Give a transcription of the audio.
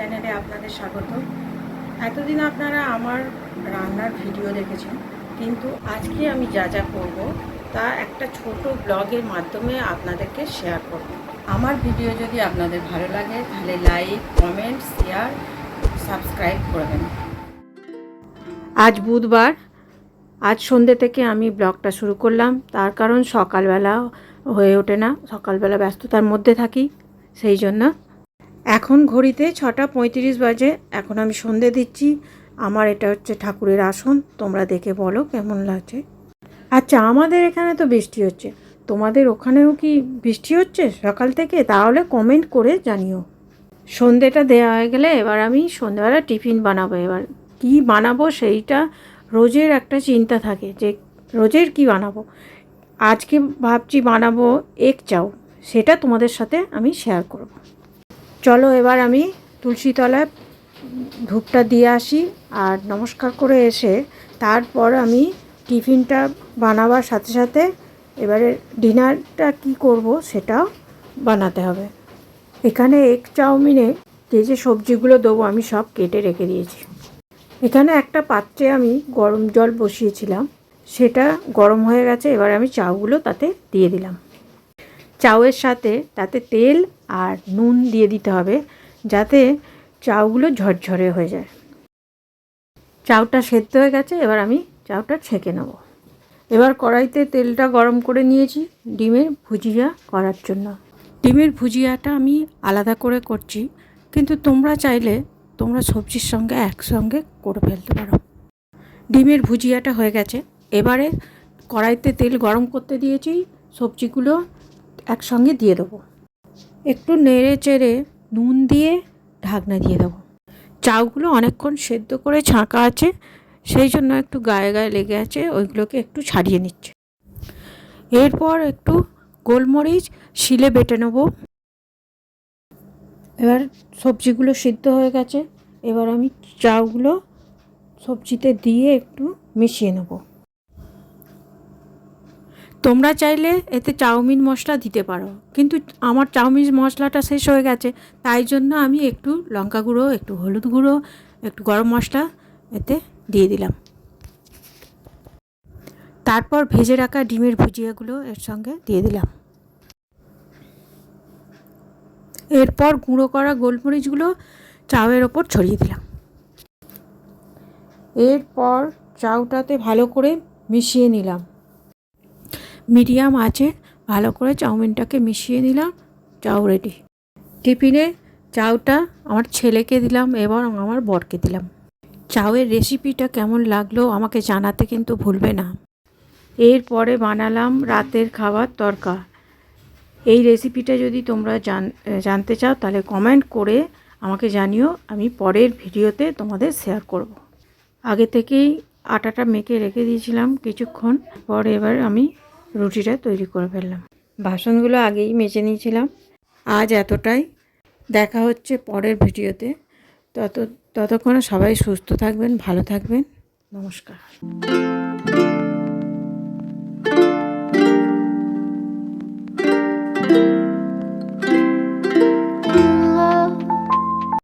চ্যানেলে আপনাদের স্বাগত। এতদিন আপনারা আমার রান্নার ভিডিও দেখেছেন, কিন্তু আজকে আমি যা যা করব তা একটা ছোট ব্লগের মাধ্যমে আপনাদেরকে শেয়ার করব। আমার ভিডিও যদি আপনাদের ভালো লাগে, তাহলে লাইক কমেন্ট শেয়ার সাবস্ক্রাইব করবেন আজ বুধবার, আজ সন্ধ্যে থেকে আমি ব্লগটা শুরু করলাম। তার কারণ সকালবেলা হয়ে ওঠে না, সকালবেলা ব্যস্ততার মধ্যে থাকি, সেই জন্য এখন ঘড়িতে ছটা পঁয়ত্রিশ বাজে, এখন আমি সন্ধে দিচ্ছি। আমার এটা হচ্ছে ঠাকুরের আসন, তোমরা দেখে বলো কেমন লাগছে। আচ্ছা আমাদের এখানে তো বৃষ্টি হচ্ছে। তোমাদের ওখানেও কি বৃষ্টি হচ্ছে সকাল থেকে? তাহলে কমেন্ট করে জানিও। সন্ধেটা দেওয়া হয়ে গেলে এবার আমি সন্ধেবেলা টিফিন বানাবো এবার। কি বানাবো সেইটা রোজের একটা চিন্তা থাকে যে রোজের কি বানাবো। আজকে ভাবছি বানাবো এক চাও, সেটা তোমাদের সাথে আমি শেয়ার করব। চলো এবার আমি তুলসী তলায় ধূপটা দিয়ে আসি আর নমস্কার করে এসে তারপর আমি টিফিনটা বানাবার সাথে সাথে এবারে ডিনারটা কি করব সেটাও বানাতে হবে। এখানে এগ চাউমিনে যে যে সবজিগুলো দেবো আমি সব কেটে রেখে দিয়েছি। এখানে একটা পাত্রে আমি গরম জল বসিয়েছিলাম, সেটা গরম হয়ে গেছে, এবার আমি চাউগুলো তাতে দিয়ে দিলাম। চাউয়ের সাথে তাতে তেল আর নুন দিয়ে দিতে হবে যাতে চাউগুলো ঝরঝরে হয়ে যায়। চাউটা সেদ্ধ হয়ে গেছে, এবার আমি চাউটা ছেঁকে নেব। এবার কড়াইতে তেলটা গরম করে নিয়েছি ডিমের ভুজিয়া করার জন্য। ডিমের ভুজিয়াটা আমি আলাদা করে করছি, কিন্তু তোমরা চাইলে তোমরা সবজির সঙ্গে একসঙ্গে করে ফেলতে পারো। ডিমের ভুজিয়াটা হয়ে গেছে। এবারে কড়াইতে তেল গরম করতে দিয়েছি সবজিগুলো একসঙ্গে দিয়ে দেবো। একটু নেড়ে চেড়ে নুন দিয়ে ঢাকনা দিয়ে দেবো। চাউগুলো অনেকক্ষণ সেদ্ধ করে ছাঁকা আছে, সেই জন্য একটু গায়ে গায়ে লেগে আছে, ওইগুলোকে একটু ছাড়িয়ে নিচ্ছে। এরপর একটু গোলমরিচ, শিলে বেটে নেব। এবার সবজিগুলো সিদ্ধ হয়ে গেছে, এবার আমি চাউগুলো সবজিতে দিয়ে একটু মিশিয়ে নেব। তোমরা চাইলে এতে চাউমিন মশলা দিতে পারো। কিন্তু আমার চাউমিন মশলাটা শেষ হয়ে গেছে, তাই জন্য আমি একটু লঙ্কা গুঁড়ো, একটু হলুদ গুঁড়ো, একটু গরম মশলা এতে দিয়ে দিলাম। তারপর ভেজে রাখা ডিমের ভুজিয়াগুলো এর সঙ্গে দিয়ে দিলাম। এরপর গুঁড়ো করা গোলমরিচগুলো চাউয়ের ওপর ছড়িয়ে দিলাম। এরপর চাউটাতে ভালো করে মিশিয়ে নিলাম। মিডিয়াম আছে। ভালো করে চাউমিনটাকে মিশিয়ে নিলাম চাউ রেডি টিফিনে চাউটা আমার ছেলেকে দিলাম এবং আমার বরকে দিলাম। চাউয়ের রেসিপিটা কেমন লাগল আমাকে জানাতে কিন্তু ভুলবে না। এরপরে বানালাম রাতের খাবার তরকা। এই রেসিপিটা যদি তোমরা জান, জানতে চাও তাহলে কমেন্ট করে আমাকে জানিও। আমি পরের ভিডিওতে তোমাদের শেয়ার করব। আগে থেকেই আটাটা মেখে রেখে দিয়েছিলাম কিছুক্ষণ। পর এবার আমি রুটিটা তৈরি করে ফেললাম। বাসনগুলো আগেই মেজে নিয়েছিলাম। আজ এতটাই। দেখা হচ্ছে পরের ভিডিওতে। তত ততক্ষণে সবাই সুস্থ থাকবেন ভালো থাকবেন। নমস্কার।